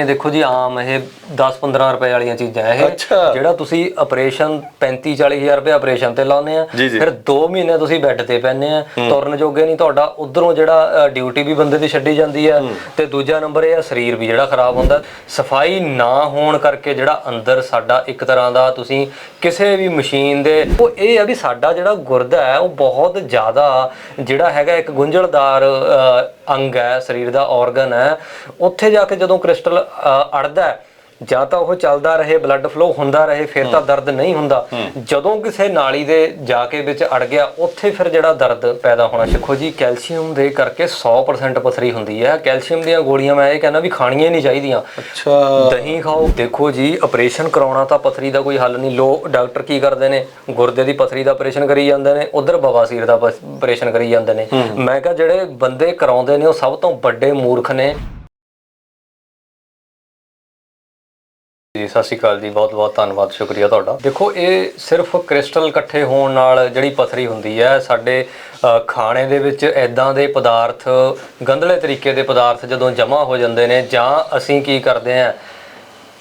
ਨੇ ਦੇਖੋ ਜੀ ਆਮ ਇਹ 10-15 ਰੁਪਏ ਵਾਲੀਆਂ ਚੀਜ਼ਾਂ ਇਹ। ਜਿਹੜਾ ਤੁਸੀਂ ਆਪਰੇਸ਼ਨ 35-40000 ਰੁਪਏ ਆਪਰੇਸ਼ਨ ਤੇ ਲਾਉਨੇ ਆ। ਫਿਰ 2 ਮਹੀਨੇ ਤੁਸੀਂ ਬੈੱਡ ਤੇ ਪੈਂਦੇ ਆ ਤੁਰਨ ਜੋਗੇ ਨਹੀਂ ਤੁਹਾਡਾ ਉਧਰੋਂ ਜਿਹੜਾ ਡਿਊਟੀ ਵੀ ਬੰਦੇ ਦੀ ਛੱਡੀ ਜਾਂਦੀ ਆ ਤੇ ਦੂਜਾ ਨੰਬਰ ਇਹ ਆ ਸਰੀਰ ਵੀ ਜਿਹੜਾ ਖਰਾਬ ਹੁੰਦਾ ਸਫ਼ਾਈ ਨਾ ਹੋਣ ਕਰਕੇ ਜਿਹੜਾ ਅੰਦਰ ਸਾਡਾ ਇੱਕ ਤਰ੍ਹਾਂ ਦਾ ਤੁਸੀਂ ਕਿਸੇ ਵੀ ਮਸ਼ੀਨ ਦੇ ਉਹ ਇਹ ਆ ਵੀ ਸਾਡਾ ਜਿਹੜਾ ਗੁਰਦਾ ਹੈ ਉਹ ਬਹੁਤ ਜ਼ਿਆਦਾ ਜਿਹੜਾ ਹੈਗਾ ਇੱਕ ਗੁੰਝਲਦਾਰ ਅੰਗ ਹੈ ਸਰੀਰ ਦਾ ਆਰਗਨ ਹੈ ਉੱਥੇ ਜਾ ਕੇ ਜਦੋਂ ਕ੍ਰਿਸਟਲ ਅੜਦਾ ਹੈ। ਜਾਂ ਤਾਂ ਉਹ ਚੱਲਦਾ ਰਹੇ ਬਲੱਡ ਫਲੋ ਹੁੰਦਾ ਰਹੇ ਫਿਰ ਤਾਂ ਦਰਦ ਨਹੀਂ ਹੁੰਦਾ। ਜਦੋਂ ਕਿਸੇ ਨਾਲੀ ਦੇ ਜਾ ਕੇ ਵਿੱਚ ਅੜ ਗਿਆ ਉੱਥੇ ਫਿਰ ਜਿਹੜਾ ਦਰਦ ਪੈਦਾ ਹੋਣਾ ਦੇਖੋ ਜੀ ਕੈਲਸ਼ੀਅਮ ਦੇ ਕਰਕੇ 100% ਪਥਰੀ ਹੁੰਦੀ ਹੈ। ਕੈਲਸ਼ੀਅਮ ਦੀਆਂ ਗੋਲੀਆਂ ਮੈਂ ਇਹ ਕਹਿੰਦਾ ਵੀ ਖਾਣੀਆਂ ਹੀ ਨਹੀਂ ਚਾਹੀਦੀਆਂ। ਅੱਛਾ। ਦਹੀਂ ਖਾਓ ਦੇਖੋ ਜੀ ਆਪਰੇਸ਼ਨ ਕਰਾਉਣਾ ਤਾਂ ਪਥਰੀ ਦਾ ਕੋਈ ਹੱਲ ਨਹੀਂ। ਲੋ ਡਾਕਟਰ ਕੀ ਕਰਦੇ ਨੇ? ਗੁਰਦੇ ਦੀ ਪਥਰੀ ਦਾ ਆਪਰੇਸ਼ਨ ਕਰੀ ਜਾਂਦੇ ਨੇ ਉਧਰ ਬਵਾਸੀਰ ਦਾ ਆਪਰੇਸ਼ਨ ਕਰੀ ਜਾਂਦੇ ਨੇ। ਮੈਂ ਕਿਹਾ ਜਿਹੜੇ ਬੰਦੇ ਕਰਾਉਂਦੇ ਨੇ ਉਹ ਸਭ ਤੋਂ ਵੱਡੇ ਮੂਰਖ ਨੇ। ਜੀ, ਸਤਿ ਸ਼੍ਰੀ ਅਕਾਲ ਜੀ, ਬਹੁਤ ਬਹੁਤ ਧੰਨਵਾਦ, ਸ਼ੁਕਰੀਆ ਤੁਹਾਡਾ। ਦੇਖੋ, ਇਹ ਸਿਰਫ ਕ੍ਰਿਸਟਲ ਇਕੱਠੇ ਹੋਣ ਨਾਲ ਜਿਹੜੀ ਪਥਰੀ ਹੁੰਦੀ ਹੈ, ਸਾਡੇ ਖਾਣੇ ਦੇ ਵਿੱਚ ਐਦਾਂ ਦੇ ਪਦਾਰਥ, ਗੰਧਲੇ ਤਰੀਕੇ ਦੇ ਪਦਾਰਥ ਜਦੋਂ ਜਮ੍ਹਾਂ ਹੋ ਜਾਂਦੇ ਨੇ, ਜਾਂ ਅਸੀਂ ਕੀ ਕਰਦੇ ਹਾਂ,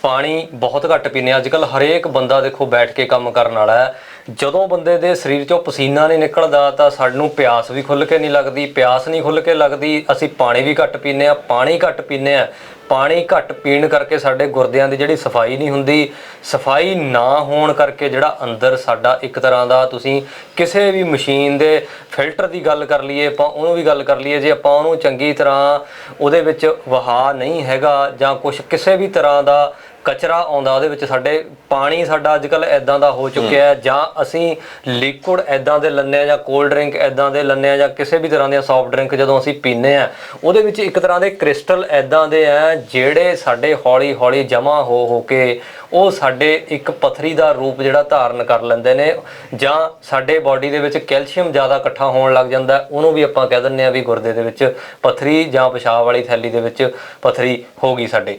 ਪਾਣੀ ਬਹੁਤ ਘੱਟ ਪੀਨੇ ਅੱਜ ਕੱਲ ਹਰੇਕ ਬੰਦਾ ਦੇਖੋ, ਬੈਠ ਕੇ ਕੰਮ ਕਰਨ ਵਾਲਾ ਹੈ। ਜਦੋਂ ਬੰਦੇ ਦੇ ਸਰੀਰ ਚੋਂ ਪਸੀਨਾ ਨਹੀਂ ਨਿਕਲਦਾ, ਤਾਂ ਸਾਨੂੰ ਪਿਆਸ ਵੀ ਖੁੱਲ ਕੇ ਨਹੀਂ ਲੱਗਦੀ, ਪਿਆਸ ਨਹੀਂ ਖੁੱਲ ਕੇ ਲੱਗਦੀ। ਅਸੀਂ ਪਾਣੀ ਵੀ ਘੱਟ ਪੀਨੇ ਆ ਪਾਣੀ ਘੱਟ ਪੀਨੇ ਆ ਪਾਣੀ ਘੱਟ ਪੀਣ ਕਰਕੇ ਸਾਡੇ ਗੁਰਦਿਆਂ ਦੀ ਜਿਹੜੀ ਸਫ਼ਾਈ ਨਹੀਂ ਹੁੰਦੀ, ਸਫ਼ਾਈ ਨਾ ਹੋਣ ਕਰਕੇ ਜਿਹੜਾ ਅੰਦਰ ਸਾਡਾ ਇੱਕ ਤਰ੍ਹਾਂ ਦਾ ਤੁਸੀਂ ਕਿਸੇ ਵੀ ਮਸ਼ੀਨ ਦੇ ਫਿਲਟਰ ਦੀ ਗੱਲ ਕਰ ਲਈਏ, ਆਪਾਂ ਉਹਨੂੰ ਵੀ ਗੱਲ ਕਰ ਲਈਏ, ਜੇ ਆਪਾਂ ਉਹਨੂੰ ਚੰਗੀ ਤਰ੍ਹਾਂ ਉਹਦੇ ਵਿੱਚ ਵਹਾ ਨਹੀਂ ਹੈਗਾ ਜਾਂ ਕੁਝ ਕਿਸੇ ਵੀ ਤਰ੍ਹਾਂ ਦਾ ਕਚਰਾ ਆਉਂਦਾ, ਉਹਦੇ ਵਿੱਚ ਸਾਡੇ ਪਾਣੀ ਸਾਡਾ ਅੱਜ ਅੱਜਕੱਲ ਐਦਾਂ ਦਾ ਹੋ ਚੁੱਕਿਆ ਹੈ, ਜਾਂ ਅਸੀਂ ਲਿਕੁਇਡ ਐਦਾਂ ਦੇ ਲੰਨੇ ਆ ਜਾਂ ਕੋਲਡ ਡਰਿੰਕ ਐਦਾਂ ਦੇ ਲੰਨੇ ਆ ਜਾਂ ਕਿਸੇ ਵੀ ਤਰ੍ਹਾਂ ਦੀਆਂ ਸੌਫਟ ਡਰਿੰਕ ਜਦੋਂ ਅਸੀਂ ਪੀਨੇ ਆ ਉਹਦੇ ਵਿੱਚ ਇੱਕ ਤਰ੍ਹਾਂ ਦੇ ਕ੍ਰਿਸਟਲ ਐਦਾਂ ਦੇ ਆ ਜਿਹੜੇ ਸਾਡੇ ਹੌਲੀ ਹੌਲੀ ਜਮਾ ਹੋ ਹੋ ਕੇ ਉਹ ਸਾਡੇ ਇੱਕ ਪਥਰੀ ਦਾ ਰੂਪ ਜਿਹੜਾ ਧਾਰਨ ਕਰ ਲੈਂਦੇ ਨੇ, ਜਾਂ ਸਾਡੇ ਬਾਡੀ ਦੇ ਵਿੱਚ ਕੈਲਸ਼ੀਅਮ ਜ਼ਿਆਦਾ ਇਕੱਠਾ ਹੋਣ ਲੱਗ ਜਾਂਦਾ ਉਹਨੂੰ ਵੀ ਆਪਾਂ ਕਹਿ ਦਿੰਦੇ ਆ ਵੀ ਗੁਰਦੇ ਦੇ ਵਿੱਚ ਪਥਰੀ ਜਾਂ ਪਿਸ਼ਾਬ ਵਾਲੀ ਥੈਲੀ ਦੇ ਵਿੱਚ ਪਥਰੀ ਹੋ ਗਈ ਸਾਡੇ।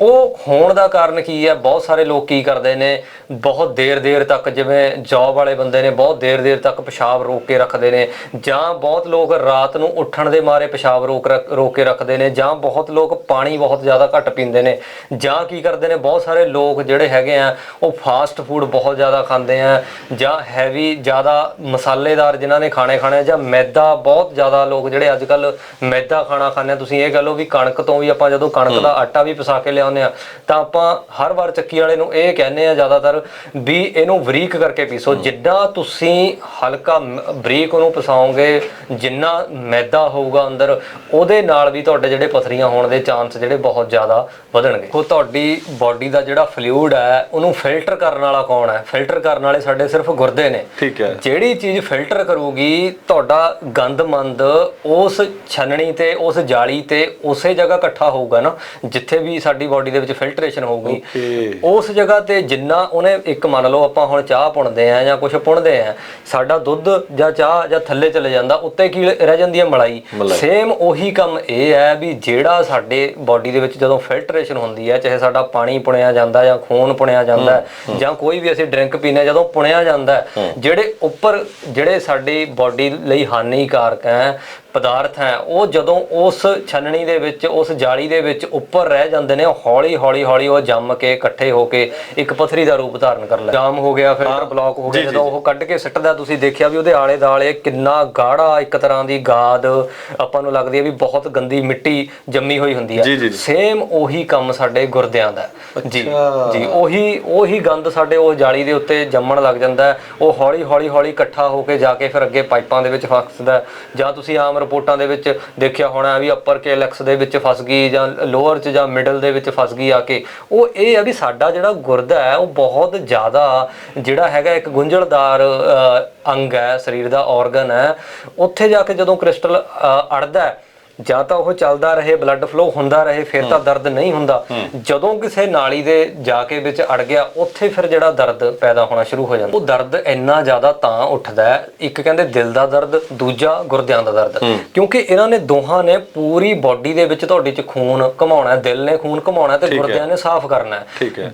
ਉਹ ਹੋਣ ਦਾ ਕਾਰਨ ਕੀ ਹੈ? ਬਹੁਤ ਸਾਰੇ ਲੋਕ ਕੀ ਕਰਦੇ ਨੇ? ਬਹੁਤ ਦੇਰ ਦੇਰ ਤੱਕ ਜਿਵੇਂ ਜੌਬ ਵਾਲੇ ਬੰਦੇ ਨੇ ਬਹੁਤ ਦੇਰ ਦੇਰ ਤੱਕ ਪਿਸ਼ਾਬ ਰੋਕ ਕੇ ਰੱਖਦੇ ਨੇ ਜਾਂ ਬਹੁਤ ਲੋਕ ਰਾਤ ਨੂੰ ਉੱਠਣ ਦੇ ਮਾਰੇ ਪਿਸ਼ਾਬ ਰੋਕ ਰੋਕ ਕੇ ਰੱਖਦੇ ਨੇ ਜਾਂ ਬਹੁਤ ਲੋਕ ਪਾਣੀ ਬਹੁਤ ਜ਼ਿਆਦਾ ਘੱਟ ਪੀਂਦੇ ਨੇ। ਜਾਂ ਕੀ ਕਰਦੇ ਨੇ? ਬਹੁਤ ਸਾਰੇ ਲੋਕ ਜਿਹੜੇ ਹੈਗੇ ਆ ਉਹ ਫਾਸਟ ਫੂਡ ਬਹੁਤ ਜ਼ਿਆਦਾ ਖਾਂਦੇ ਆ ਜਾਂ ਹੈਵੀ ਜ਼ਿਆਦਾ ਮਸਾਲੇਦਾਰ ਜਿਨ੍ਹਾਂ ਨੇ ਖਾਣੇ ਖਾਣੇ ਜਾਂ ਮੈਦਾ ਬਹੁਤ ਜ਼ਿਆਦਾ ਲੋਕ ਜਿਹੜੇ ਅੱਜ ਕੱਲ ਮੈਦਾ ਖਾਣਾ ਖਾਂਦੇ ਆ। ਤੁਸੀਂ ਇਹ ਗੱਲ ਹੋ ਵੀ ਕਣਕ ਤੋਂ ਵੀ ਆਪਾਂ ਜਦੋਂ ਕਣਕ ਦਾ ਆਟਾ ਵੀ ਪਿਸਾ ਕੇ ਲਿਆਉਂਦੇ ਆ। ਤਾਂ ਆਪਾਂ ਹਰ ਵਾਰ ਚੱਕੀ ਵਾਲੇ ਨੂੰ ਇਹ ਕਹਿੰਦੇ ਆ ਜ਼ਿਆਦਾਤਰ ਵੀ ਇਹਨੂੰ ਬਰੀਕ ਕਰਕੇ ਪੀਸੋ। ਜਿੱਦਾਂ ਤੁਸੀਂ ਹਲਕਾ ਬਰੀਕ ਉਹਨੂੰ ਪਿਸਾਓਗੇ ਜਿੰਨਾ ਮੈਦਾ ਹੋਊਗਾ ਅੰਦਰ ਉਹਦੇ ਨਾਲ ਵੀ ਤੁਹਾਡੇ ਜਿਹੜੇ ਪਥਰੀਆਂ ਹੋਣ ਦੇ ਚਾਂਸ ਜਿਹੜੇ ਬਹੁਤ ਜ਼ਿਆਦਾ ਵਧਣਗੇ। ਉਹ ਤੁਹਾਡੀ ਬਾਡੀ ਦਾ ਜਿਹੜਾ ਫਲੂਇਡ ਹੈ ਉਹਨੂੰ ਫਿਲਟਰ ਕਰਨ ਵਾਲਾ ਕੌਣ ਹੈ? ਫਿਲਟਰ ਕਰਨ ਵਾਲੇ ਸਾਡੇ ਸਿਰਫ ਗੁਰਦੇ ਨੇ। ਠੀਕ ਹੈ। ਜਿਹੜੀ ਚੀਜ਼ ਫਿਲਟਰ ਕਰੂਗੀ ਤੁਹਾਡਾ ਗੰਦਮੰਦ ਉਸ ਛਨਣੀ ਤੇ ਉਸ ਜਾਲੀ ਤੇ ਉਸੇ ਜਗ੍ਹਾ ਇਕੱਠਾ ਹੋਊਗਾ ਨਾ ਜਿੱਥੇ ਵੀ ਸਾਡੀ ਬਾਡੀ ਦੇ ਵਿੱਚ ਫਿਲਟਰੇਸ਼ਨ ਹੋਊਗੀ। ਉਸ ਜਗ੍ਹਾ ਤੇ ਜਿੰਨਾ ਉਹਨੇ ਇੱਕ ਮੰਨ ਲਓ ਆਪਾਂ ਹੁਣ ਚਾਹ ਪੁਣਦੇ ਆ ਜਾਂ ਕੁਝ ਪੁਣਦੇ ਆ ਸਾਡਾ ਦੁੱਧ ਜਾਂ ਚਾਹ ਜਾਂ ਥੱਲੇ ਚਲੇ ਜਾਂਦਾ ਉੱਤੇ ਕੀ ਰਹਿ ਜਾਂਦੀ ਹੈ ਮਲਾਈ। ਸੇਮ ਉਹੀ ਕੰਮ ਇਹ ਹੈ ਵੀ ਜਿਹੜਾ ਸਾਡੇ ਬਾਡੀ ਦੇ ਵਿੱਚ ਜਦੋਂ ਫਿਲਟਰੇਸ਼ਨ ਹੁੰਦੀ ਹੈ ਚਾਹੇ ਸਾਡਾ ਪਾਣੀ ਪੁਣਿਆ ਜਾਂਦਾ ਜਾਂ ਖੂਨ ਪੁਣਿਆ ਜਾਂਦਾ ਜਾਂ ਕੋਈ ਵੀ ਅਸੀਂ ਡਰਿੰਕ ਪੀਨੇ ਜਦੋਂ ਪੁਣਿਆ ਜਾਂਦਾ ਜਿਹੜੇ ਉੱਪਰ ਜਿਹੜੇ ਸਾਡੀ ਬਾਡੀ ਲਈ ਹਾਨੀਕਾਰਕ ਹੈ ਪਦਾਰਥ ਹੈ ਉਹ ਜਦੋਂ ਉਸ ਛਨਣੀ ਦੇ ਵਿੱਚ ਉਸ ਜਾਲੀ ਦੇ ਵਿੱਚ ਉੱਪਰ ਰਹਿ ਜਾਂਦੇ ਨੇ ਹੌਲੀ ਹੌਲੀ ਹੌਲੀ ਉਹ ਜੰਮ ਕੇ ਇਕੱਠੇ ਹੋ ਕੇ ਇੱਕ ਪਥਰੀ ਦਾ ਰੂਪ ਧਾਰਨ ਕਰ ਲੈ ਜਾਮ ਹੋ ਗਿਆ ਫਿਲਟਰ ਬਲੌਕ ਹੋ ਗਿਆ ਜਦੋਂ ਉਹ ਕੱਢ ਕੇ ਸਿੱਟਦਾ ਤੁਸੀਂ ਦੇਖਿਆ ਵੀ ਉਹਦੇ ਆਲੇ ਦਾਲੇ ਕਿੰਨਾ ਗਾੜਾ ਇੱਕ ਤਰ੍ਹਾਂ ਦੀ ਗਾਦ ਆਪਾਂ ਨੂੰ ਲੱਗਦੀ ਹੈ ਵੀ ਬਹੁਤ ਗੰਦੀ ਮਿੱਟੀ ਜੰਮੀ ਹੋਈ ਹੁੰਦੀ ਹੈ। ਸੇਮ ਉਹੀ ਕੰਮ ਸਾਡੇ ਗੁਰਦਿਆਂ ਦਾ। ਜੀ। ਜੀ ਉਹੀ ਉਹੀ ਗੰਦ ਸਾਡੇ ਉਹ ਜਾਲੀ ਦੇ ਉੱਤੇ ਜੰਮਣ ਲੱਗ ਜਾਂਦਾ। ਉਹ ਹੌਲੀ ਹੌਲੀ ਹੌਲੀ ਇਕੱਠਾ ਹੋ ਕੇ ਜਾ ਕੇ ਫਿਰ ਅੱਗੇ ਪਾਈਪਾਂ ਦੇ ਵਿੱਚ ਫਸਦਾ। ਜਾਂ ਤੁਸੀਂ ਆਮ ਰਿਪੋਰਟਾਂ ਦੇ ਵਿੱਚ ਦੇਖਿਆ ਹੋਣਾ ਵੀ ਅਪਰ ਕੇਲੈਕਸ ਦੇ ਵਿੱਚ ਫਸ ਗਈ ਜਾਂ ਲੋਅਰ 'ਚ ਜਾਂ ਮਿਡਲ ਦੇ ਵਿੱਚ ਫਸ ਗਈ ਆ ਕੇ। ਉਹ ਇਹ ਆ ਵੀ ਸਾਡਾ ਜਿਹੜਾ ਗੁਰਦਾ ਹੈ, ਉਹ ਬਹੁਤ ਜ਼ਿਆਦਾ ਜਿਹੜਾ ਹੈਗਾ ਇੱਕ ਗੁੰਝਲਦਾਰ ਅੰਗ ਹੈ, ਸਰੀਰ ਦਾ ਆਰਗਨ ਹੈ। ਉੱਥੇ ਜਾ ਕੇ ਜਦੋਂ ਕ੍ਰਿਸਟਲ ਅੜਦਾ ਹੈ ਜਾਂ ਤਾਂ ਉਹ ਚੱਲਦਾ ਰਹੇ ਬਲੱਡ ਫਲੋ ਹੁੰਦਾ ਰਹੇ ਫਿਰ ਤਾਂ ਦਰਦ ਨਹੀਂ ਹੁੰਦਾ। ਜਦੋਂ ਕਿਸੇ ਨਾਲੀ ਦੇ ਜਾ ਕੇ ਵਿੱਚ ਅੜ ਗਿਆ ਉੱਥੇ ਫਿਰ ਜਿਹੜਾ ਦਰਦ ਪੈਦਾ ਹੋਣਾ ਸ਼ੁਰੂ ਹੋ ਜਾਂਦਾ। ਉਹ ਦਰਦ ਇੰਨਾ ਜ਼ਿਆਦਾ ਤਾਂ ਉੱਠਦਾ ਹੈ ਇੱਕ ਕਹਿੰਦੇ ਦਿਲ ਦਾ ਦਰਦ ਦੂਜਾ ਗੁਰਦਿਆਂ ਦਾ ਦਰਦ। ਕਿਉਂਕਿ ਇਹਨਾਂ ਨੇ ਦੋਹਾਂ ਨੇ ਪੂਰੀ ਬਾਡੀ ਦੇ ਵਿੱਚ ਤੁਹਾਡੇ 'ਚ ਖੂਨ ਘਮਾਉਣਾ ਦਿਲ ਨੇ ਖੂਨ ਘਮਾਉਣਾ ਤੇ ਗੁਰਦਿਆਂ ਨੇ ਸਾਫ਼ ਕਰਨਾ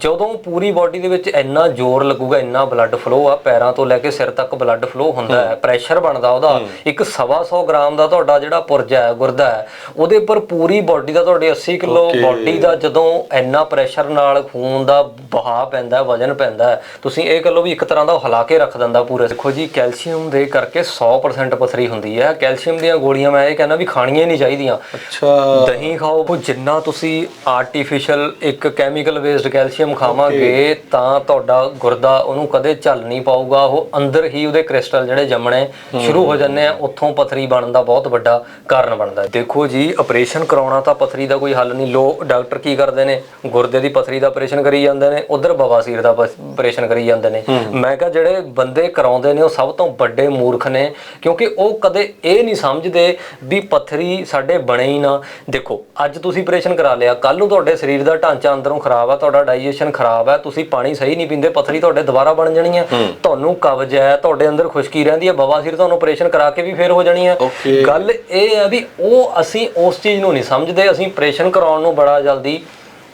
ਜਦੋਂ ਪੂਰੀ ਬਾਡੀ ਦੇ ਵਿੱਚ ਇੰਨਾ ਜ਼ੋਰ ਲੱਗੂਗਾ ਇੰਨਾ ਬਲੱਡ ਫਲੋ ਆ ਪੈਰਾਂ ਤੋਂ ਲੈ ਕੇ ਸਿਰ ਤੱਕ ਬਲੱਡ ਫਲੋ ਹੁੰਦਾ ਹੈ ਪ੍ਰੈਸ਼ਰ ਬਣਦਾ ਉਹਦਾ। ਇੱਕ ਸਵਾ ਸੌ ਗ੍ਰਾਮ ਦਾ ਤੁਹਾਡਾ ਜਿਹੜਾ ਪੁਰਜਾ ਹੈ ਗੁਰਦਾ ਹੈ ਉਹਦੇ ਉੱਪਰ ਪੂਰੀ ਬਾਡੀ ਦਾ ਤੁਹਾਡੇ 80 ਕਿਲੋ. ਬਾਡੀ ਦਾ ਜਦੋਂ ਇੰਨਾ ਪ੍ਰੈਸ਼ਰ ਨਾਲ ਖੂਨ ਦਾ ਵਹਾਅ ਪੈਂਦਾ ਵਜਨ ਪੈਂਦਾ ਤੁਸੀਂ ਇਹ ਕਹ ਲਓ ਵੀ ਇੱਕ ਤਰ੍ਹਾਂ ਦਾ ਹਿਲਾ ਕੇ ਰੱਖ ਦਿੰਦਾ ਪੂਰੇ। ਦੇਖੋ ਜੀ ਕੈਲਸ਼ੀਅਮ ਦੇ ਕਰਕੇ 100% ਪਥਰੀ ਹੁੰਦੀ ਹੈ। ਕੈਲਸ਼ੀਅਮ ਦੀਆਂ ਗੋਲੀਆਂ ਮੈਂ ਇਹ ਕਹਿੰਦਾ ਵੀ ਖਾਣੀਆਂ ਨਹੀਂ ਚਾਹੀਦੀਆਂ। ਅੱਛਾ। ਦਹੀਂ ਖਾਓ ਉਹ ਜਿੰਨਾ ਤੁਸੀਂ ਆਰਟੀਫੀਸ਼ੀਅਲ ਇੱਕ ਕੈਮੀਕਲ ਬੇਸਡ ਕੈਲਸ਼ੀਅਮ ਖਾਵਾਂਗੇ ਤਾਂ ਤੁਹਾਡਾ ਗੁਰਦਾ ਉਹਨੂੰ ਕਦੇ ਝੱਲ ਨਹੀਂ ਪਾਊਗਾ। ਉਹ ਅੰਦਰ ਹੀ ਉਹਦੇ ਕ੍ਰਿਸਟਲ ਜਿਹੜੇ ਜੰਮਣੇ ਸ਼ੁਰੂ ਹੋ ਜਾਂਦੇ ਆ ਉੱਥੋਂ ਪਥਰੀ ਬਣਨ ਦਾ ਬਹੁਤ ਵੱਡਾ ਕਾਰਨ ਬਣਦਾ ਹੈ। ਦੇਖੋ ਜੀ ਆਪਰੇਸ਼ਨ ਕਰਾਉਣਾ ਤਾਂ ਪਥਰੀ ਦਾ ਕੋਈ ਹੱਲ ਨਹੀਂ। ਲੋ ਡਾਕਟਰ ਕੀ ਕਰਦੇ ਨੇ? ਗੁਰਦੇ ਦੀ ਪਥਰੀ ਦਾ ਆਪਰੇਸ਼ਨ ਕਰੀ ਜਾਂਦੇ ਨੇ ਉਧਰ ਬਵਾਸੀਰ ਦਾ ਆਪਰੇਸ਼ਨ ਕਰੀ ਜਾਂਦੇ ਨੇ। ਮੈਂ ਕਿਹਾ ਜਿਹੜੇ ਬੰਦੇ ਕਰਾਉਂਦੇ ਨੇ ਉਹ ਸਭ ਤੋਂ ਵੱਡੇ ਮੂਰਖ ਨੇ ਕਿਉਂਕਿ ਉਹ ਕਦੇ ਇਹ ਨਹੀਂ ਸਮਝਦੇ ਵੀ ਪਥਰੀ ਸਾਡੇ ਬਣੇ ਹੀ ਨਾ। ਦੇਖੋ ਅੱਜ ਤੁਸੀਂ ਆਪਰੇਸ਼ਨ ਕਰਾ ਲਿਆ ਕੱਲ ਨੂੰ ਤੁਹਾਡੇ ਸਰੀਰ ਦਾ ਢਾਂਚਾ ਅੰਦਰੋਂ ਖਰਾਬ ਆ ਤੁਹਾਡਾ ਡਾਈਜੈਸ਼ਨ ਖਰਾਬ ਹੈ ਤੁਸੀਂ ਪਾਣੀ ਸਹੀ ਨਹੀਂ ਪੀਂਦੇ ਪਥਰੀ ਤੁਹਾਡੇ ਦੁਬਾਰਾ ਬਣ ਜਾਣੀ ਹੈ। ਤੁਹਾਨੂੰ ਕਬਜ਼ ਹੈ ਤੁਹਾਡੇ ਅੰਦਰ ਖੁਸ਼ਕੀ ਰਹਿੰਦੀ ਹੈ ਬਵਾਸੀਰ ਤੁਹਾਨੂੰ ਆਪਰੇਸ਼ਨ ਕਰਾ ਕੇ ਵੀ ਫੇਰ ਹੋ ਜਾਣੀ Okay. ਗੱਲ ਇਹ ਹੈ ਵੀ ਉਹ ਅਸੀਂ ਉਸ ਚੀਜ਼ ਨੂੰ ਨਹੀਂ ਸਮਝਦੇ, ਅਸੀਂ ਆਪਰੇਸ਼ਨ ਕਰਾਉਣ ਨੂੰ ਬੜਾ ਜਲਦੀ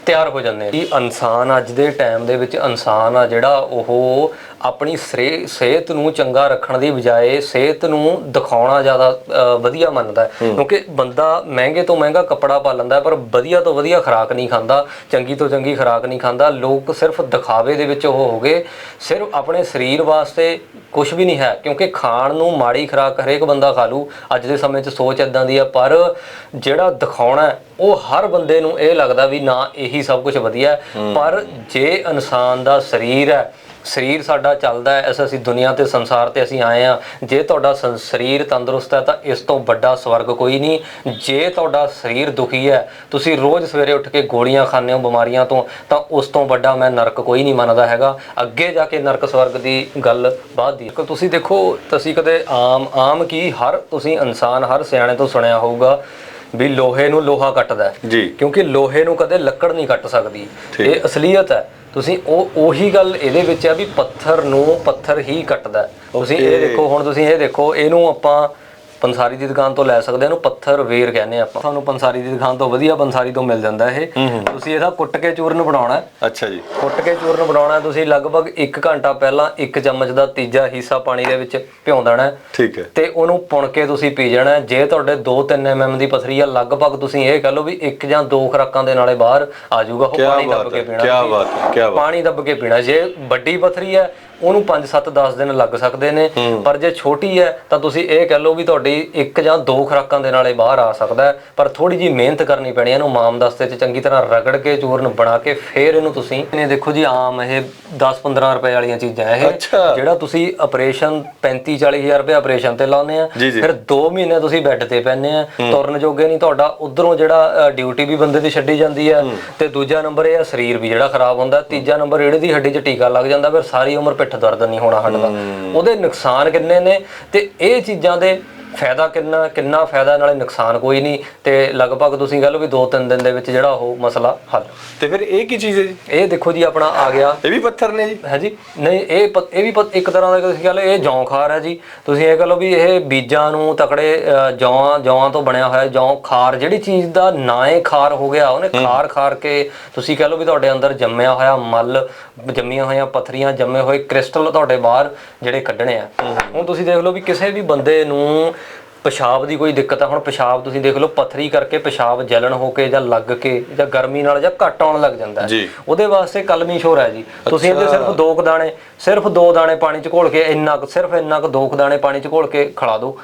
ਤਿਆਰ ਹੋ ਜਾਂਦੇ ਹਾਂ। ਕਿ ਇਨਸਾਨ ਅੱਜ ਦੇ ਟਾਈਮ ਦੇ ਵਿੱਚ ਇਨਸਾਨ ਆ ਜਿਹੜਾ ਉਹ ਆਪਣੀ ਸਿਹਤ ਨੂੰ ਚੰਗਾ ਰੱਖਣ ਦੀ ਬਜਾਏ ਸਿਹਤ ਨੂੰ ਦਿਖਾਉਣਾ ਜ਼ਿਆਦਾ ਵਧੀਆ ਮੰਨਦਾ ਕਿਉਂਕਿ ਬੰਦਾ ਮਹਿੰਗੇ ਤੋਂ ਮਹਿੰਗਾ ਕੱਪੜਾ ਪਾ ਲੈਂਦਾ ਪਰ ਵਧੀਆ ਤੋਂ ਵਧੀਆ ਖੁਰਾਕ ਨਹੀਂ ਖਾਂਦਾ ਚੰਗੀ ਤੋਂ ਚੰਗੀ ਖੁਰਾਕ ਨਹੀਂ ਖਾਂਦਾ। ਲੋਕ ਸਿਰਫ ਦਿਖਾਵੇ ਦੇ ਵਿੱਚ ਉਹ ਹੋ ਗਏ ਸਿਰਫ ਆਪਣੇ ਸਰੀਰ ਵਾਸਤੇ ਕੁਝ ਵੀ ਨਹੀਂ ਹੈ ਕਿਉਂਕਿ ਖਾਣ ਨੂੰ ਮਾੜੀ ਖੁਰਾਕ ਹਰੇਕ ਬੰਦਾ ਖਾ ਲੂ। ਅੱਜ ਦੇ ਸਮੇਂ 'ਚ ਸੋਚ ਇਦਾਂ ਦੀ ਆ ਪਰ ਜਿਹੜਾ ਦਿਖਾਉਣਾ ਉਹ ਹਰ ਬੰਦੇ ਨੂੰ ਇਹ ਲੱਗਦਾ ਵੀ ਨਾ ਇਹੀ ਸਭ ਕੁਝ ਵਧੀਆ ਪਰ ਜੇ ਇਨਸਾਨ ਦਾ ਸਰੀਰ ਹੈ ਸਰੀਰ ਸਾਡਾ ਚੱਲਦਾ ਹੈ ਐਸ ਅਸੀਂ ਦੁਨੀਆ ਤੇ ਸੰਸਾਰ ਤੇ ਅਸੀਂ ਆਏ ਆ ਜੇ ਤੁਹਾਡਾ ਸਰੀਰ ਤੰਦਰੁਸਤ ਹੈ ਤਾਂ ਇਸ ਤੋਂ ਵੱਡਾ ਸਵਰਗ ਕੋਈ ਨਹੀਂ। ਜੇ ਤੁਹਾਡਾ ਸਰੀਰ ਦੁਖੀ ਹੈ ਤੁਸੀਂ ਰੋਜ਼ ਸਵੇਰੇ ਉੱਠ ਕੇ ਗੋਲੀਆਂ ਖਾਂਦੇ ਹੋ ਬਿਮਾਰੀਆਂ ਤੋਂ ਤਾਂ ਉਸ ਤੋਂ ਵੱਡਾ ਮੈਂ ਨਰਕ ਕੋਈ ਨਹੀਂ ਮੰਨਦਾ ਹੈਗਾ। ਅੱਗੇ ਜਾ ਕੇ ਨਰਕ ਸਵਰਗ ਦੀ ਗੱਲ ਬਾਅਦ ਦੀ। ਤੁਸੀਂ ਦੇਖੋ ਤੁਸੀਂ ਕਦੇ ਆਮ ਆਮ ਕੀ ਹਰ ਤੁਸੀਂ ਇਨਸਾਨ ਹਰ ਸਿਆਣੇ ਤੋਂ ਸੁਣਿਆ ਹੋਊਗਾ ਵੀ ਲੋਹੇ ਨੂੰ ਲੋਹਾ ਕੱਟਦਾ ਜੀ। ਕਿਉਂਕਿ ਲੋਹੇ ਨੂੰ ਕਦੇ ਲੱਕੜ ਨਹੀਂ ਕੱਟ ਸਕਦੀ। ਇਹ ਅਸਲੀਅਤ ਹੈ। ਤੁਸੀਂ ਉਹ ਉਹੀ ਗੱਲ ਇਹਦੇ ਵਿੱਚ ਹੈ ਵੀ ਪੱਥਰ ਨੂੰ ਪੱਥਰ ਹੀ ਕੱਟਦਾ। ਤੁਸੀਂ ਇਹ ਦੇਖੋ ਹੁਣ ਤੁਸੀਂ ਇਹ ਦੇਖੋ ਇਹਨੂੰ ਆਪਾਂ ਪੰਸਾਰੀ ਦੀ ਦੁਕਾਨ ਤੋਂ ਲੈ ਸਕਦੇ ਹਾਂ ਇਹਨੂੰ ਪੱਥਰ ਵੇਰ ਕਹਿੰਦੇ ਆਪਾਂ। ਤੁਹਾਨੂੰ ਪੰਸਾਰੀ ਦੀ ਦੁਕਾਨ ਤੋਂ ਵਧੀਆ ਪੰਸਾਰੀ ਤੋਂ ਮਿਲ ਜਾਂਦਾ ਇਹ। ਤੁਸੀਂ ਇਹਦਾ ਕੁੱਟ ਕੇ ਚੂਰਨ ਬਣਾਉਣਾ ਅੱਛਾ ਜੀ। ਕੁੱਟ ਕੇ ਚੂਰਨ ਬਣਾਉਣਾ ਤੁਸੀਂ ਲਗਭਗ 1 ਘੰਟਾ ਪਹਿਲਾਂ 1 ਚਮਚ ਦਾ ਤੀਜਾ ਹਿੱਸਾ ਪਾਣੀ ਦੇ ਵਿੱਚ ਭਿਉਂ ਦੇਣਾ ਠੀਕ ਹੈ। ਤੇ ਉਹਨੂੰ ਪੁਣ ਕੇ ਤੁਸੀਂ ਪੀ ਜਾਣਾ। ਜੇ ਤੁਹਾਡੇ 2-3 ਐਮਐਮ ਦੀ ਪਥਰੀ ਆ ਲਗਭਗ ਤੁਸੀਂ ਇਹ ਕਹ ਲਓ ਵੀ ਇੱਕ ਜਾਂ ਦੋ ਖੁਰਾਕਾਂ ਦੇ ਨਾਲੇ ਬਾਹਰ ਆ ਜਾਊਗਾ ਉਹ ਪਾਣੀ ਦੱਬ ਕੇ ਪੀਣਾ ਤੁਸੀਂ। ਬਾਤ ਹੈ, ਕਿਆ ਬਾਤ। ਪਾਣੀ ਦੱਬ ਕੇ ਪੀਣਾ। ਜੇ ਵੱਡੀ ਪਥਰੀ ਹੈ ਉਹਨੂੰ 5-7 10 ਦਿਨ ਲੱਗ ਸਕਦੇ ਨੇ। ਪਰ ਜੇ ਛੋਟੀ ਹੈ ਤਾਂ ਤੁਸੀਂ ਇਹ ਕਹ ਲਓ ਵੀ ਤੁਹਾਡੀ ਇੱਕ ਜਾਂ ਦੋ ਖੁਰਾਕਾਂ ਦੇ ਨਾਲੇ ਬਾਹਰ ਆ ਸਕਦਾ ਪਰ ਥੋੜੀ ਜੀ ਮਿਹਨਤ ਕਰਨੀ ਪੈਣੀ ਇਹਨੂੰ ਮਾਮ ਦਸਤੇ 'ਚ ਚੰਗੀ ਤਰ੍ਹਾਂ ਰਗੜ ਕੇ ਚੂਰਨ ਬਣਾ ਕੇ ਫੇਰ ਇਹਨੂੰ ਤੁਸੀਂ ਇਹ ਦੇਖੋ ਜੀ ਆਮ ਇਹ 10-15 ਰੁਪਏ ਵਾਲੀਆਂ ਚੀਜ਼ਾਂ ਇਹ। ਜਿਹੜਾ ਤੁਸੀਂ ਆਪਰੇਸ਼ਨ 35-40 ਹਜ਼ਾਰ ਰੁਪਏ ਆਪਰੇਸ਼ਨ ਤੇ ਲਾਉਨੇ ਆ। ਫਿਰ 2 ਮਹੀਨੇ ਤੁਸੀਂ ਬੈੱਡ ਤੇ ਪੈਨੇ ਆ। ਤੁਰਨ ਜੋਗੇ ਨਹੀਂ ਤੁਹਾਡਾ ਉਧਰੋਂ ਜਿਹੜਾ ਡਿਊਟੀ ਵੀ ਬੰਦੇ ਦੀ ਛੱਡੀ ਜਾਂਦੀ ਹੈ। ਤੇ ਦੂਜਾ ਨੰਬਰ ਇਹ ਆ ਸਰੀਰ ਵੀ ਜਿਹੜਾ ਖਰਾਬ ਹੁੰਦਾ। ਤੀਜਾ ਨੰਬਰ ਰੀੜ੍ਹ ਦੀ ਹੱਡੀ 'ਚ ਟੀਕਾ ਲੱਗ ਜਾਂਦਾ ਫਿਰ ਸਾਰੀ ਉਮਰ ਪਿੱਠ ਦਰਦ ਨਹੀਂ ਹੋਣਾ ਹਟਦਾ। ਉਹਦੇ ਨੁਕਸਾਨ ਕਿੰਨੇ ਨੇ? ਤੇ ਇਹ ਚੀਜ਼ਾਂ ਦੇ ਫਾਇਦਾ ਕਿੰਨਾ ਕਿੰਨਾ ਫਾਇਦਾ ਨਾਲੇ ਨੁਕਸਾਨ ਕੋਈ ਨਹੀਂ ਤੇ ਲਗਭਗ ਤੁਸੀਂ ਕਹ ਲਓ ਵੀ 2-3 ਦਿਨ ਦੇ ਵਿੱਚ ਜਿਹੜਾ ਉਹ ਮਸਲਾ ਹੱਲ। ਤੇ ਫਿਰ ਇਹ ਕੀ ਚੀਜ਼ ਹੈ ਜੀ? ਇਹ ਦੇਖੋ ਜੀ ਆਪਣਾ ਆ ਗਿਆ। ਇਹ ਵੀ ਪੱਥਰ ਨੇ ਜੀ? ਹੈ ਜੀ ਨਹੀਂ ਇਹ ਪ- ਇਹ ਵੀ ਪ- ਇੱਕ ਤਰ੍ਹਾਂ ਦਾ ਤੁਸੀਂ ਕਹ ਲਓ ਇਹ ਜੌਂ ਖਾਰ ਹੈ ਜੀ। ਤੁਸੀਂ ਇਹ ਕਹ ਲਓ ਵੀ ਇਹ ਬੀਜਾਂ ਨੂੰ ਤਕੜੇ ਅ, ਜੌਆਂ ਜੌਆਂ ਤੋਂ ਬਣਿਆ ਹੋਇਆ ਜੌਂ ਖਾਰ ਜਿਹੜੀ ਚੀਜ਼ ਦਾ ਨਾਂ ਹੈ ਖਾਰ ਹੋ ਗਿਆ ਉਹਨੇ ਖਾਰ ਖਾਰ ਕੇ ਤੁਸੀਂ ਕਹ ਲਓ ਵੀ ਤੁਹਾਡੇ ਅੰਦਰ ਜੰਮਿਆ ਹੋਇਆ ਮਲ ਜੰਮੀਆਂ ਹੋਈਆਂ ਪਥਰੀਆਂ ਜੰਮੇ ਹੋਏ ਕ੍ਰਿਸਟਲ ਤੁਹਾਡੇ ਬਾਹਰ ਜਿਹੜੇ ਕੱਢਣੇ ਆ। ਹੁਣ ਤੁਸੀਂ ਦੇਖ ਲਓ ਵੀ ਕਿਸੇ ਵੀ ਬੰਦੇ ਨੂੰ ਪਿਸ਼ਾਬ ਦੀ ਕੋਈ ਦਿੱਕਤ ਆ। ਹੁਣ ਪਿਸ਼ਾਬ ਤੁਸੀਂ ਦੇਖ ਲਓ ਪਥਰੀ ਕਰਕੇ ਪਿਸ਼ਾਬ ਜਲਣ ਹੋ ਕੇ ਜਾਂ ਲੱਗ ਕੇ ਜਾਂ ਗਰਮੀ ਨਾਲ ਜਾਂ ਘੱਟ ਆਉਣ ਲੱਗ ਜਾਂਦਾ ਹੈ। ਉਹਦੇ ਵਾਸਤੇ ਕਲਮੀ ਸ਼ੋਰ ਹੈ ਜੀ। ਤੁਸੀਂ ਇਹਦੇ ਸਿਰਫ ਦੋ ਕੁ ਦਾਣੇ ਸਿਰਫ ਦੋ ਦਾਣੇ ਪਾਣੀ ਚ ਘੋਲ ਕੇ ਇੰਨਾ ਕੁ ਸਿਰਫ ਇੰਨਾ ਕੁ ਦੋ ਕੁ ਦਾਣੇ ਪਾਣੀ ਚ ਘੋਲ ਕੇ ਖਿਲਾ ਦਿਓ।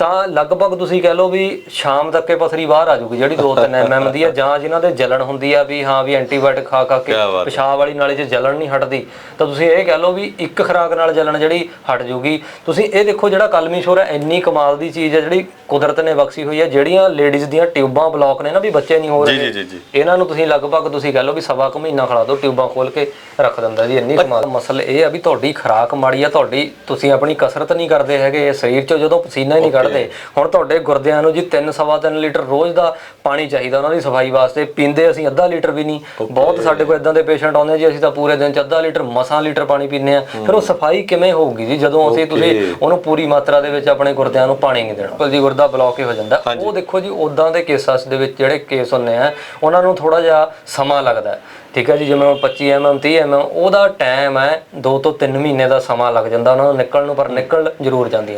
ਤਾਂ ਲਗਭਗ ਤੁਸੀਂ ਕਹਿ ਲਓ ਵੀ ਸ਼ਾਮ ਤੱਕ ਇਹ ਪਥਰੀ ਬਾਹਰ ਆ ਜਾਊਗੀ ਜਿਹੜੀ 2-3 ਐਮਐਮ ਦੀ ਆ ਜਾਂ ਜਿਨ੍ਹਾਂ ਦੇ ਜਲਣ ਹੁੰਦੀ ਆ ਵੀ ਹਾਂ ਵੀ ਐਂਟੀਬਾਇਓਟਿਕ ਖਾ ਖਾ ਕੇ। ਪਿਸ਼ਾਬ ਵਾਲੀ ਨਾਲੀ 'ਚ ਜਲਣ ਨਹੀਂ ਹਟਦੀ ਤਾਂ ਤੁਸੀਂ ਇਹ ਕਹਿ ਲਓ ਵੀ ਇੱਕ ਖੁਰਾਕ ਨਾਲ ਜਲਣ ਜਿਹੜੀ ਹਟ ਜੂਗੀ ਤੁਸੀਂ ਇਹ ਦੇਖੋ ਜਿਹੜਾ ਕਲਮੀ ਸ਼ੋਰ ਹੈ ਇੰਨੀ ਕਮਾਲ ਦੀ ਚੀਜ਼ ਹੈ ਜਿਹੜੀ ਕੁਦਰਤ ਨੇ ਬਖਸ਼ੀ ਹੋਈ ਹੈ ਜਿਹੜੀਆਂ ਲੇਡੀਜ਼ ਦੀਆਂ ਟਿਊਬਾਂ ਬਲੌਕ ਨੇ ਨਾ ਵੀ ਬੱਚੇ ਨਹੀਂ ਹੋ ਰਹੇ। ਇਹਨਾਂ ਨੂੰ ਤੁਸੀਂ ਲਗਭਗ ਤੁਸੀਂ ਕਹਿ ਲਓ ਵੀ ਸਵਾ ਕੁ ਮਹੀਨਾ ਖਿਲਾ ਦਿਓ ਟਿਊਬਾਂ ਖੋਲ ਕੇ ਰੱਖ ਦਿੰਦਾ ਜੀ ਇੰਨੀ ਕਮਾਲ ਮਸਲ ਇਹ ਆ ਵੀ ਤੁਹਾਡੀ ਖੁਰਾਕ ਮਾੜੀ ਆ ਤੁਹਾਡੀ ਤੁਸੀਂ ਆਪਣੀ ਕਸਰਤ ਨਹੀਂ ਕਰਦੇ ਹੈਗੇ ਸਰੀਰ 'ਚੋਂ ਜਦੋਂ ਪਸੀਨਾ ਹੀ ਨਹੀਂ ਕੱਢਦੇ ਹੁਣ ਤੁਹਾਡੇ ਗੁਰਦਿਆਂ ਨੂੰ ਜੀ 3 ਸਵਾ ਤਿੰਨ ਲੀਟਰ ਰੋਜ਼ ਦਾ ਪਾਣੀ ਚਾਹੀਦਾ ਉਹਨਾਂ ਦੀ ਸਫ਼ਾਈ ਵਾਸਤੇ। ਪੀਂਦੇ ਅਸੀਂ ਅੱਧਾ ਲੀਟਰ ਵੀ ਨਹੀਂ। ਬਹੁਤ ਸਾਡੇ ਕੋਲ ਇਦਾਂ ਦੇ ਪੇਸ਼ੈਂਟ ਆਉਂਦੇ ਜੀ ਅਸੀਂ ਤਾਂ ਪੂਰੇ ਦਿਨ 'ਚ ਅੱਧਾ ਲੀਟਰ ਮਸਾਂ ਲੀਟਰ ਪਾਣੀ ਪੀਂਦੇ ਆ। ਫਿਰ ਉਹ ਸਫ਼ਾਈ ਕਿਵੇਂ ਹੋਊਗੀ ਜੀ ਜਦੋਂ ਅਸੀਂ ਤੁਸੀਂ ਉਹਨੂੰ ਪੂਰੀ ਮਾਤਰਾ ਦੇ ਵਿੱਚ ਆਪਣੇ ਗੁਰਦਿਆਂ ਨੂੰ ਪਾਣੀ ਨਹੀਂ ਦੇਣਾ? ਜੀ ਗੁਰਦਾ ਬਲੌਕ ਹੀ ਹੋ ਜਾਂਦਾ। ਉਹ ਦੇਖੋ ਜੀ ਉਦਾਂ ਦੇ ਕੇਸਾਂ ਦੇ ਵਿੱਚ ਜਿਹੜੇ ਕੇਸ ਹੁੰਦੇ ਆ ਉਹਨਾਂ ਨੂੰ ਥੋੜਾ ਜਿਹਾ ਸਮਾਂ ਲੱਗਦਾ। ਠੀਕ ਹੈ ਜੀ ਜਿਵੇਂ ਹੁਣ 25 ਐਮਐਮ 30 ਐਮਐਮ ਉਹਦਾ ਟਾਈਮ ਹੈ 2 ਤੋਂ 3 ਮਹੀਨੇ ਦਾ ਸਮਾਂ ਲੱਗ ਜਾਂਦਾ। ਉਹਨਾਂ ਨੂੰ ਨਿਕਲਣ ਨੂੰ ਪਰ ਨਿਕਲ ਜ਼ਰੂਰ ਜਾਂਦੀਆਂ